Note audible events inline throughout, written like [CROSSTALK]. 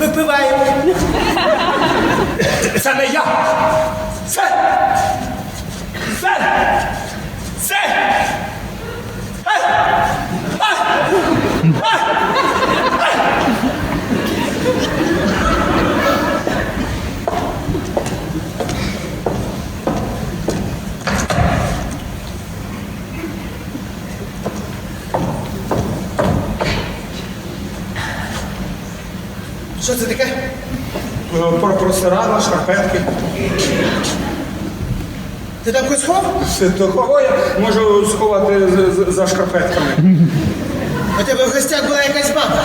Випиваємо. Це не я! Це! Це! Це! Ай! Ай! Що це таке? Е, Про просирала, шкарпетки. Ти там когось сховав? Це Того я можу сховати за шкарпетками. У тебе в гостях була якась баба.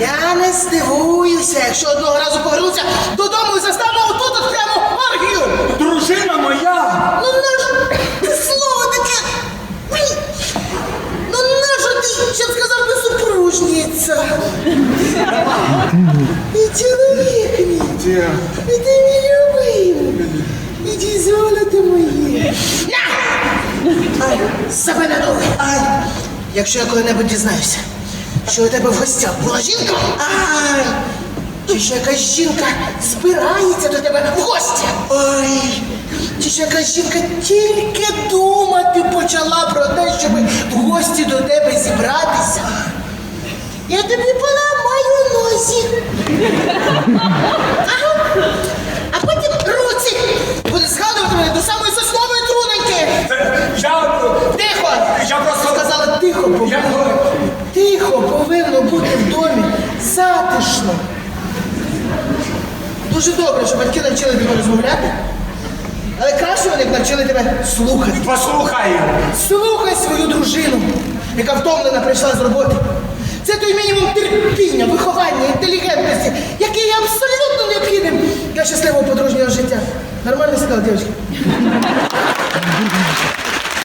Я не здивуюся, якщо одного разу повернуся додому і застану І чоловік мій, і ти мій любимий. Іди золото моє. Ай, себе не думай. Ай, якщо я коли-небудь дізнаюся, що у тебе в гостях була жінка, ай, чи що якась жінка збирається до тебе в гості. Ой, чи що якась жінка тільки думати почала про те, щоб в гості до тебе зібратися. Я тобі поламаю носі. [LAUGHS] Ага. А потім руці. Буде згадувати мене до самої соснової труненьки. Я... Тихо! Я просто- сказала тихо повинно. Я... Тихо повинно бути в домі затишно. Дуже добре, що батьки навчили тебе розмовляти. Але краще вони б навчили тебе слухати. Послухай! Слухай свою дружину, яка втомлена прийшла з роботи. Це той мінімум терпіння, виховання, інтелігентності, який є абсолютно необхідним для щасливого подружнього життя. Нормально сказала, дівчинка?